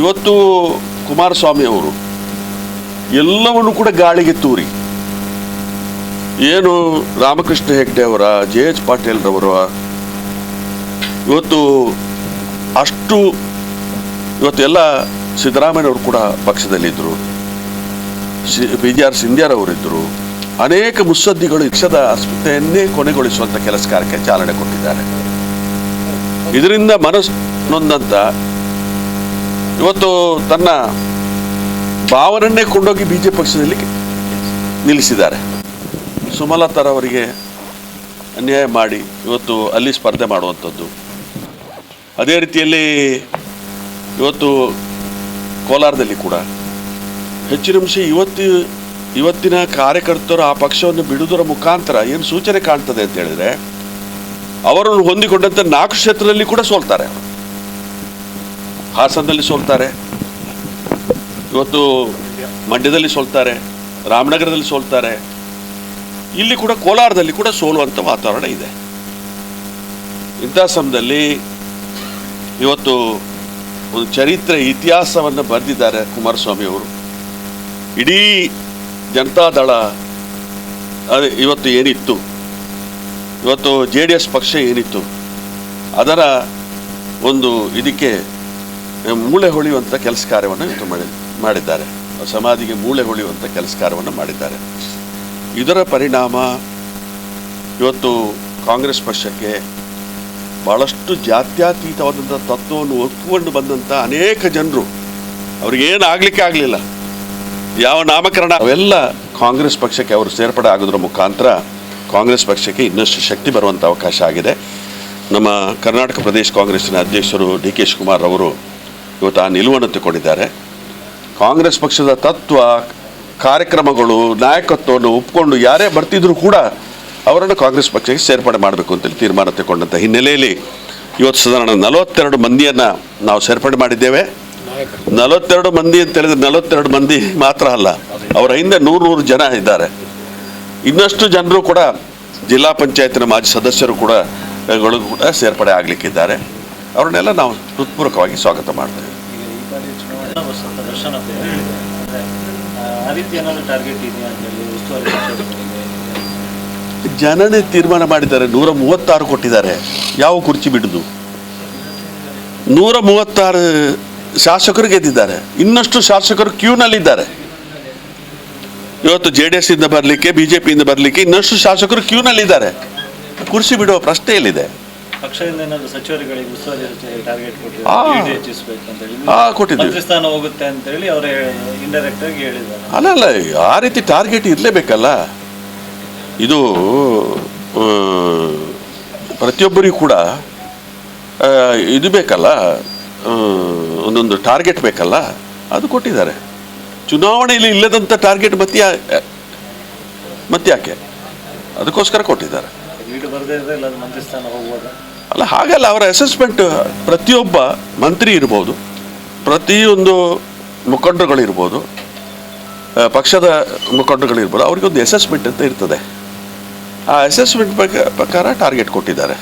ಇವತ್ತು ಕುಮಾರಸ್ವಾಮಿ ಅವರು ಎಲ್ಲವನ್ನು ಕೂಡ ಗಾಳಿಗೆ ತೂರಿ. ಏನು ರಾಮಕೃಷ್ಣ ಹೆಗ್ಡೆ ಅವರ, ಜೆ ಎಚ್ ಪಾಟೀಲ್ರವರ ಇವತ್ತು ಅಷ್ಟು ಇವತ್ತೆಲ್ಲ ಸಿದ್ದರಾಮಯ್ಯವರು ಕೂಡ ಪಕ್ಷದಲ್ಲಿದ್ದರು. ಬಿ ಜಿ ಆರ್ ಸಿಂಧ್ಯಾರವರಿದ್ದರು ಅನೇಕ ಮುಸ್ಸದ್ದಿಗಳು ಯಕ್ಷದ ಅಸ್ಮಿತೆಯನ್ನೇ ಕೊನೆಗೊಳಿಸುವಂಥ ಕೆಲಸ ಕಾರ್ಯಕ್ಕೆ ಚಾಲನೆ ಕೊಟ್ಟಿದ್ದಾರೆ. ಇದರಿಂದ ಮನಸ್ಸು ನೊಂದಂತ ಇವತ್ತು ತನ್ನ ಭಾವನನ್ನೇ ಕೊಂಡೋಗಿ ಬಿ ಜೆ ಪಕ್ಷದಲ್ಲಿ ನಿಲ್ಲಿಸಿದ್ದಾರೆ. ಸುಮಲತಾರವರಿಗೆ ಅನ್ಯಾಯ ಮಾಡಿ ಇವತ್ತು ಅಲ್ಲಿ ಸ್ಪರ್ಧೆ ಮಾಡುವಂಥದ್ದು. ಅದೇ ರೀತಿಯಲ್ಲಿ ಇವತ್ತು ಕೋಲಾರದಲ್ಲಿ ಕೂಡ. ಹೆಚ್ಚಿನ ಅಂಶ ಇವತ್ತು ಇವತ್ತಿನ ಕಾರ್ಯಕರ್ತರು ಆ ಪಕ್ಷವನ್ನು ಬಿಡುವುದರ ಮುಖಾಂತರ ಏನು ಸೂಚನೆ ಕಾಣ್ತದೆ ಅಂತ ಹೇಳಿದ್ರೆ, ಅವರನ್ನು ಹೊಂದಿಕೊಂಡಂತೆ ನಾಲ್ಕು ಕ್ಷೇತ್ರದಲ್ಲಿ ಕೂಡ ಸೋಲ್ತಾರೆ. ಹಾಸನದಲ್ಲಿ ಸೋಲ್ತಾರೆ. ಇವತ್ತು ಮಂಡ್ಯದಲ್ಲಿ ಸೋಲ್ತಾರೆ, ರಾಮನಗರದಲ್ಲಿ ಸೋಲ್ತಾರೆ. ಇಲ್ಲಿ ಕೂಡ ಕೋಲಾರದಲ್ಲಿ ಕೂಡ ಸೋಲುವಂಥ ವಾತಾವರಣ ಇದೆ. ಇಂಥ ಸಮಯದಲ್ಲಿ ಇವತ್ತು ಒಂದು ಚರಿತ್ರೆ, ಇತಿಹಾಸವನ್ನು ಬರೆದಿದ್ದಾರೆ ಕುಮಾರಸ್ವಾಮಿ ಅವರು. ಇಡೀ ಜನತಾದಳ ಅದೇ ಇವತ್ತು ಏನಿತ್ತು? ಇವತ್ತು ಜೆ ಡಿ ಎಸ್ ಪಕ್ಷ ಏನಿತ್ತು? ಅದರ ಒಂದು ಇದಕ್ಕೆ ಮೂಳೆ ಹೊಳೆಯುವಂಥ ಕೆಲಸ ಕಾರ್ಯವನ್ನು ಇದು ಮಾಡಿ, ಮಾಡಿದ್ದಾರೆ. ಸಮಾಧಿಗೆ ಮೂಳೆ ಹೊಳೆಯುವಂಥ ಕೆಲಸ ಕಾರ್ಯವನ್ನು ಮಾಡಿದ್ದಾರೆ. ಇದರ ಪರಿಣಾಮ ಇವತ್ತು ಕಾಂಗ್ರೆಸ್ ಪಕ್ಷಕ್ಕೆ ಭಾಳಷ್ಟು ಜಾತ್ಯತೀತವಾದಂಥ ತತ್ವವನ್ನು ಒಪ್ಪಿಕೊಂಡು ಬಂದಂಥ ಅನೇಕ ಜನರು ಅವ್ರಿಗೇನು ಆಗಲಿಕ್ಕೆ ಆಗಲಿಲ್ಲ. ಯಾವ ನಾಮಕರಣ ಅವೆಲ್ಲ ಕಾಂಗ್ರೆಸ್ ಪಕ್ಷಕ್ಕೆ ಅವರು ಸೇರ್ಪಡೆ ಆಗೋದ್ರ ಮುಖಾಂತರ ಕಾಂಗ್ರೆಸ್ ಪಕ್ಷಕ್ಕೆ ಇನ್ನಷ್ಟು ಶಕ್ತಿ ಬರುವಂಥ ಅವಕಾಶ ಆಗಿದೆ. ನಮ್ಮ ಕರ್ನಾಟಕ ಪ್ರದೇಶ ಕಾಂಗ್ರೆಸ್ಸಿನ ಅಧ್ಯಕ್ಷರು ಡಿ ಕೆ ಶಿವಕುಮಾರ್ ಅವರು ಇವತ್ತು ಆ ನಿಲುವನ್ನು ತಗೊಂಡಿದ್ದಾರೆ ಕಾಂಗ್ರೆಸ್ ಪಕ್ಷದ ತತ್ವ, ಕಾರ್ಯಕ್ರಮಗಳು, ನಾಯಕತ್ವವನ್ನು ಒಪ್ಪಿಕೊಂಡು ಯಾರೇ ಬರ್ತಿದ್ರು ಕೂಡ ಅವರನ್ನು ಕಾಂಗ್ರೆಸ್ ಪಕ್ಷಕ್ಕೆ ಸೇರ್ಪಡೆ ಮಾಡಬೇಕು ಅಂತೇಳಿ ತೀರ್ಮಾನ ತಗೊಂಡಂಥ ಹಿನ್ನೆಲೆಯಲ್ಲಿ ಇವತ್ತು ಸಾಧಾರಣ ನಲವತ್ತೆರಡು ಮಂದಿಯನ್ನು ನಾವು ಸೇರ್ಪಡೆ ಮಾಡಿದ್ದೇವೆ. ನಲವತ್ತೆರಡು ಮಂದಿ ಅಂತ ಹೇಳಿದ್ರೆ ನಲವತ್ತೆರಡು ಮಂದಿ ಮಾತ್ರ ಅಲ್ಲ, ಅವರ ಹಿಂದೆ ನೂರು ನೂರು ಜನ ಇದ್ದಾರೆ. ಇನ್ನಷ್ಟು ಜನರು ಕೂಡ ಜಿಲ್ಲಾ ಪಂಚಾಯತಿನ ಮಾಜಿ ಸದಸ್ಯರು ಕೂಡ ಕೂಡ ಸೇರ್ಪಡೆ ಆಗಲಿಕ್ಕಿದ್ದಾರೆ. ಅವ್ರನ್ನೆಲ್ಲ ನಾವು ಹೃತ್ಪೂರ್ವಕವಾಗಿ ಸ್ವಾಗತ ಮಾಡ್ತೇವೆ? ಜನನೇ ತೀರ್ಮಾನ ಮಾಡಿದ್ದಾರೆ, ನೂರ ಮೂವತ್ತಾರು ಕೊಟ್ಟಿದ್ದಾರೆ. ಯಾವ ಕುರ್ಚಿ ಬಿಡುದು? ನೂರ ಮೂವತ್ತಾರು ಶಾಸಕರು ಗೆದ್ದಿದ್ದಾರೆ. ಇನ್ನಷ್ಟು ಶಾಸಕರು ಕ್ಯೂನಲ್ಲಿದ್ದಾರೆ. ಇವತ್ತು ಜೆ ಡಿ ಎಸ್ ಇಂದ ಬರಲಿಕ್ಕೆ, ಬಿ ಜೆ ಪಿಯಿಂದ ಬರಲಿಕ್ಕೆ ಇನ್ನಷ್ಟು ಶಾಸಕರು ಕ್ಯೂನಲ್ಲಿದ್ದಾರೆ. ಕುರ್ಚಿ ಬಿಡುವ ಪ್ರಶ್ನೆ ಎಲ್ಲಿದೆ ಪಕ್ಷದಿಂದ ಏನಾದರೂ ಸಚಿವರುಗಳಿಗೆ ಉಸ್ತುವಾರಿ ಸಚಿವರಿಗೆ ಟಾರ್ಗೆಟ್. ಕೊಟ್ಟಿದ್ದಾರೆ ಹೆಚ್ಚಿಸಬೇಕು ಅಂತ ಹೇಳಿ ಆ, ಕೊಟ್ಟಿದ್ದೀವಿ. ಸ್ಥಾನ ಹೋಗುತ್ತೆ ಅಂತ ಹೇಳಿ ಅವರೇ ಇಂಡೈರೆಕ್ಟ್ ಆಗಿ ಹೇಳಿದ್ದಾರೆ. ಅಲ್ಲ ಅಲ್ಲ ಆ ರೀತಿ ಟಾರ್ಗೆಟ್ ಇರಲೇಬೇಕಲ್ಲ. ಇದು ಪ್ರತಿಯೊಬ್ಬರಿಗೂ ಕೂಡ ಇದು ಬೇಕಲ್ಲ ಒಂದೊಂದು ಟಾರ್ಗೆಟ್ ಬೇಕಲ್ಲ ಅದು ಕೊಟ್ಟಿದ್ದಾರೆ. ಚುನಾವಣೆಯಲ್ಲಿ ಇಲ್ಲದಂಥ ಟಾರ್ಗೆಟ್ ಮತ್ತೆ ಮತ್ತೆ ಯಾಕೆ ಅದಕ್ಕೋಸ್ಕರ ಕೊಟ್ಟಿದ್ದಾರೆ. ಅಲ್ಲ, ಹಾಗಲ್ಲ, ಅವರ ಅಸೆಸ್ಮೆಂಟ್ ಪ್ರತಿಯೊಬ್ಬ ಮಂತ್ರಿ ಇರ್ಬೋದು, ಪ್ರತಿಯೊಂದು ಮುಖಂಡರುಗಳಿರ್ಬೋದು ಪಕ್ಷದ ಮುಖಂಡರುಗಳಿರ್ಬೋದು, ಅವ್ರಿಗೊಂದು ಅಸೆಸ್ಮೆಂಟ್ ಅಂತ ಇರ್ತದೆ. ಆ ಅಸೆಸ್ಮೆಂಟ್ ಪ್ರಕಾರ ಟಾರ್ಗೆಟ್ ಕೊಟ್ಟಿದ್ದಾರೆ.